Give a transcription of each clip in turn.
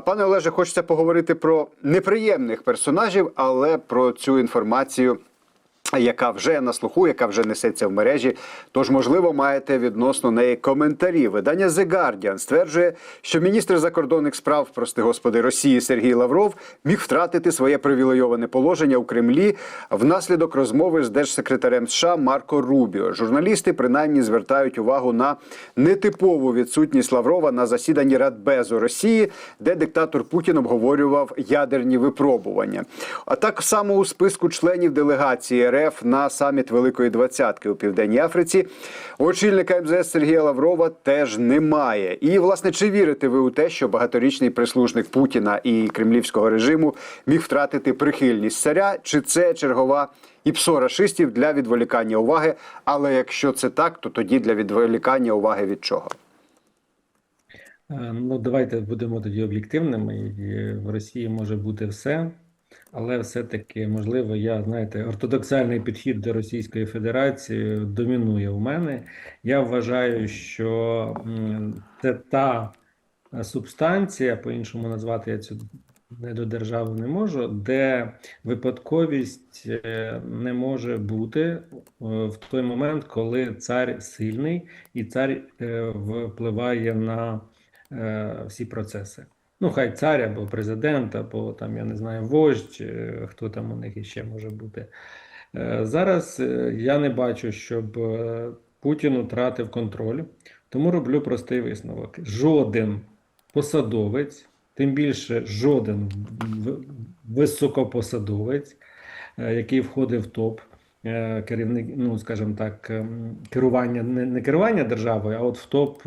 Пане Олеже, хочеться поговорити про неприємних персонажів, але про цю інформацію. Яка вже на слуху, яка вже несеться в мережі, тож можливо маєте відносно неї коментарі. Видання The Guardian стверджує, що міністр закордонних справ, прости господи, Росії Сергій Лавров міг втратити своє привілейоване положення у Кремлі внаслідок розмови з держсекретарем США Марко Рубіо. Журналісти принаймні звертають увагу на нетипову відсутність Лаврова на засіданні Радбезу Росії, де диктатор Путін обговорював ядерні випробування. А так само у списку членів делегації РФ на саміт Великої Двадцятки у Південній Африці очільника МЗС Сергія Лаврова теж немає. І власне чи вірите ви у те, що багаторічний прислужник Путіна і кремлівського режиму міг втратити прихильність царя? Чи це чергова іпсо рашистів для відволікання уваги? Але якщо це так, то тоді для відволікання уваги від чого? Е, Ну, давайте будемо тоді об'єктивними. В Росії може бути все, але все-таки, можливо, я, знаєте, ортодоксальний підхід до Російської Федерації домінує у мене. Я вважаю, що це та субстанція, по-іншому назвати я цю недодержаву не можу, де випадковість е, не може бути е, в той момент, коли цар сильний і цар е, впливає на всі процеси. Ну, хай цар або президент, або там, я не знаю, вождь, е, хто там у них іще може бути. Е, Зараз е, я не бачу, щоб Путін втратив контроль, тому роблю простий висновок: жоден посадовець, тим більше жоден високопосадовець, який входив в топ керівник, ну скажімо так, ем, керування не, керування державою, а от в топ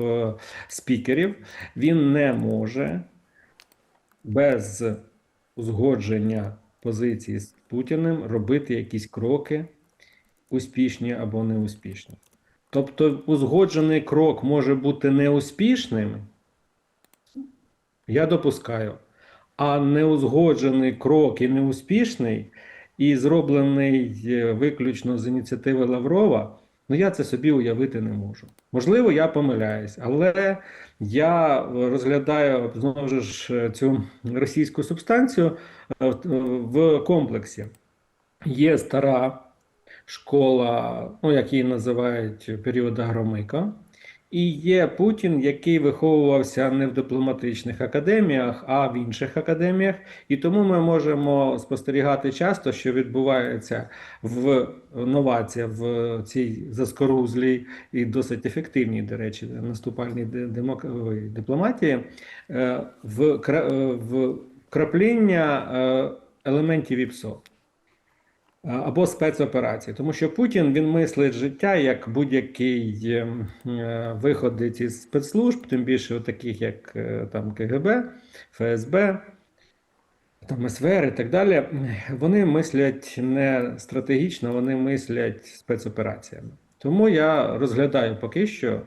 спікерів, він не може без узгодження позиції з Путіним робити якісь кроки, успішні або неуспішні. Тобто, узгоджений крок може бути неуспішним, я допускаю, а неузгоджений крок і неуспішний, і зроблений е, виключно з ініціативи Лаврова, ну я це собі уявити не можу. Можливо, я помиляюсь, але я розглядаю знову ж цю російську субстанцію е, в комплексі. Є стара школа, ну як її називають період Громика, і є Путін, який виховувався не в дипломатичних академіях, а в інших академіях. І тому ми можемо спостерігати часто, що відбувається в новація в цій заскорузлій і досить ефективній, до речі, наступальній дипломатії е, е, в крапління е, елементів ІПСО або спецоперації, тому що Путін він мислить життя як будь-який ем, е, із спецслужб, тим більше таких як е, там КГБ, ФСБ, там СВР і так далі. Вони мислять не стратегічно, вони мислять спецопераціями. Тому я розглядаю поки що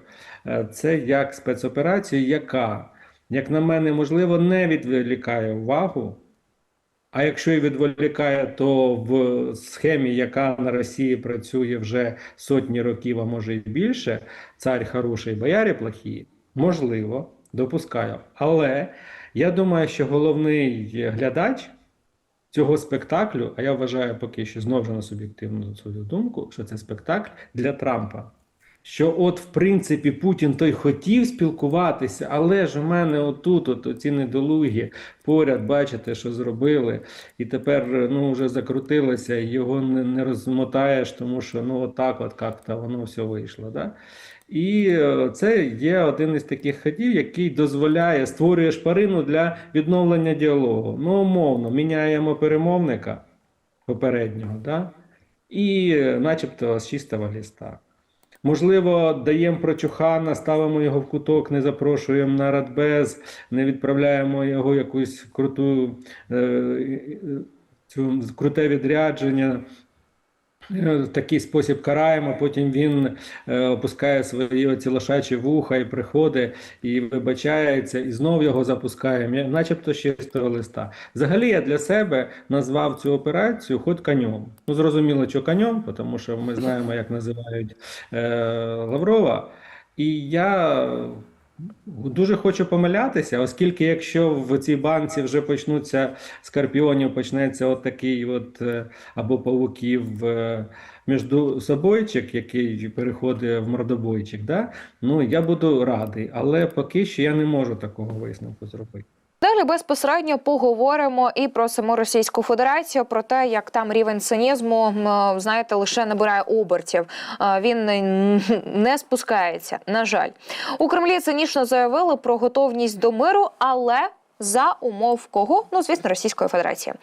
е, це як спецоперацію, яка, як на мене, можливо, не відволікає увагу. А якщо і відволікає, то в схемі, яка на Росії працює вже сотні років, а може і більше, цар хороший, боярі плохі, можливо, допускаю. Але я думаю, що головний глядач цього спектаклю, а я вважаю поки що знову ж на суб'єктивну свою думку, що це спектакль для Трампа. Що, от, в принципі, Путін той хотів спілкуватися, але ж у мене отут, от ці недолугі поряд, бачите, що зробили, і тепер ну, вже закрутилося, його не, не розмотаєш, тому що ну, отак, от як-то воно все вийшло. Да? І е, це є один із таких ходів, який дозволяє, створює шпарину для відновлення діалогу. Ну, умовно, міняємо перемовника попереднього, да? і е, начебто з чистого ліста. Можливо, даємо прочухана, ставимо його в куток, не запрошуємо на радбез, не відправляємо його якусь круту е, е, цю круте відрядження. Е, такий спосіб караємо, потім він е, опускає свої оці лошачі вуха і приходить і вибачається, і знов його запускаємо, начебто з чистого листа. Взагалі я для себе назвав цю операцію ход конем. Ну, зрозуміло, що конем, тому що ми знаємо, як називають е, Лаврова. І я Дуже хочу помилятися, оскільки якщо в цій банці вже почнуться скорпіонів, почнеться от такий от е, або павуків між собойчик, який переходить в мордобойчик, да? ну я буду радий, але поки що я не можу такого висновку зробити. Далі безпосередньо поговоримо і про саму Російську Федерацію, про те, як там рівень цинізму, знаєте, лише набирає обертів. Він не спускається. На жаль, у Кремлі цинічно заявили про готовність до миру, але. За умов кого? Ну, звісно, Російської Федерації.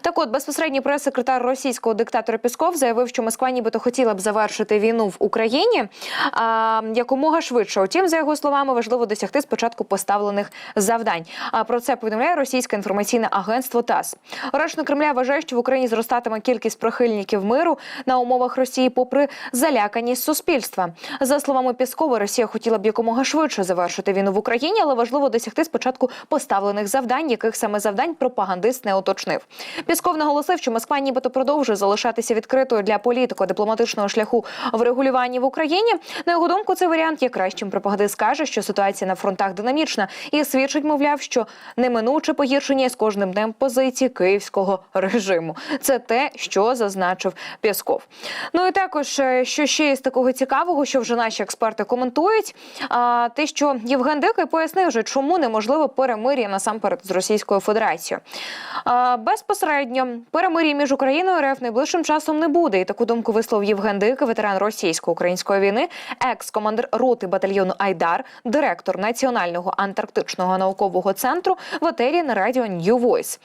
Так от, безпосередній прес-секретар російського диктатора Пісков заявив, що Москва нібито хотіла б завершити війну в Україні а, якомога швидше. Утім, за його словами, важливо досягти спочатку поставлених завдань. А про це повідомляє російське інформаційне агентство ТАСС. Речник Кремля вважає, що в Україні зростатиме кількість прихильників миру на умовах Росії, попри заляканість суспільства. За словами Піскова, Росія хотіла б якомога швидше завершити війну в Україні, але важливо досягти спочатку поставлених завдань, яких саме завдань пропагандист не уточнив. Пісков наголосив, що Москва нібито продовжує залишатися відкритою для політико-дипломатичного шляху в регулюванні в Україні. На його думку, цей варіант є кращим. Пропагандист каже, що ситуація на фронтах динамічна і свідчить, мовляв, що неминуче погіршення з кожним днем позиції київського режиму. Це те, що зазначив Пісков. Ну і також, е, що ще із такого цікавого, що вже наші експерти коментують, а, те, що Євген Дикий пояснив, вже, чому неможливо перемир'я насамперед з Російською Федерацією. Безпосередньо перемир'я між Україною і РФ найближчим часом не буде. І таку думку висловив Євген Дикий, ветеран російсько-української війни, екс-командир роти батальйону Айдар, директор Національного антарктичного наукового центру в етері на радіо New Voice.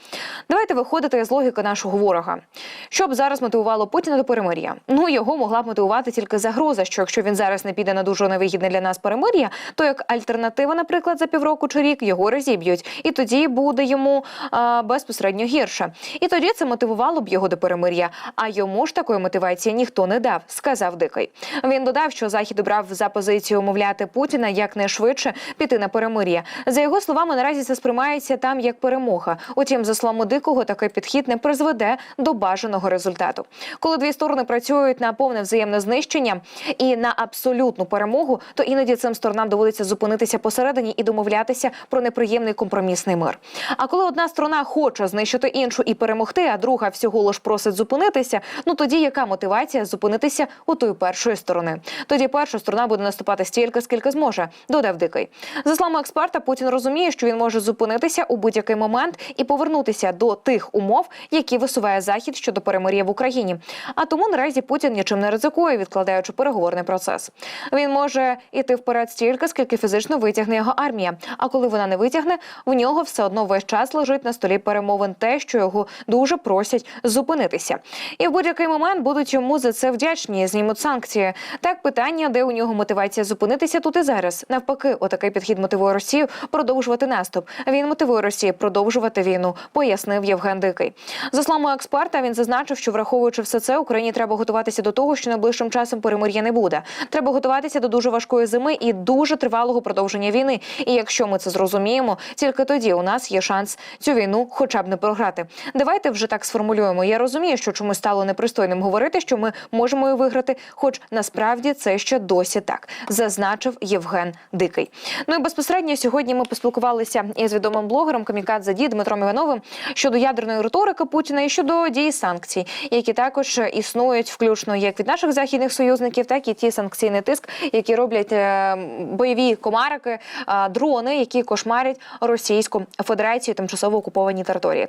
Давайте виходити з логіки нашого ворога. Що б зараз мотивувало Путіна до перемир'я? Ну його могла б мотивувати тільки загроза, що якщо він зараз не піде на дуже невигідне для нас перемир'я, то як альтернатива, наприклад, за півроку чи рік його розіб'ють, і тоді буде йому а, безпосередньо гірше. І тоді це мотивувало б його до перемир'я. А йому ж такої мотивації ніхто не дав, сказав Дикий. Він додав, що захід обрав за позицію умовляти Путіна якнайшвидше піти на перемир'я. За його словами, наразі це сприймається там як перемога. Утім, за словами Дикого, такий підхід не призведе до бажаного результату. Коли дві сторони працюють на повне взаємне знищення і на абсолютну перемогу, то іноді цим сторонам доводиться зупинитися посередині і домовлятися про неприємний компромісний мир. А коли одна сторона хоче знищити іншу і перемогти, а друга всього лиш просить зупинитися, ну тоді яка мотивація зупинитися у тої першої сторони? Тоді перша сторона буде наступати стільки, скільки зможе, додав дикий. За словами експерта, Путін розуміє, що він може зупинитися у будь-який момент і повернутися до тих умов, які висуває захід щодо перемир'я в Україні. А тому наразі Путін нічим не ризикує, відкладаючи переговорний процес. Він може іти вперед стільки, скільки фізично витягне його армія. А коли вона не витягне, в нього все одно весь час лежить на столі перемовин те, що його дуже просять зупинитися. І в будь-який момент будуть йому за це вдячні, знімуть санкції. Так питання, де у нього мотивація зупинитися тут і зараз. Навпаки, отакий підхід мотивує Росію продовжувати наступ. Він мотивує Росію продовжувати війну, пояснив Євген Дикий. За словами експерта, він зазначив, що враховуючи все це, Україні треба готуватися до того, що найближчим часом перемир'я не буде. Треба готуватися до дуже важкої зими і дуже тривалого продовження війни. І якщо ми це зрозуміємо, тільки тоді у нас є шанс цю війну хоча б не програти. Давайте вже так сформулюємо. Я розумію, що чомусь стало непристойним говорити, що ми можемо її виграти, хоч насправді це ще досі так, зазначив Євген Дикий. Ну і безпосередньо сьогодні ми поспілкувалися із відомим блогером Камікадзе Ді Дмитром Івановим щодо ядерної риторики Путіна і щодо дії санкцій, які також існують, включно як від наших західних союзників, так і ті санкційний тиск, які роблять е, бойові комарики, дрони, які кошмарять Російську Федерацію, тимчасово окуповані території.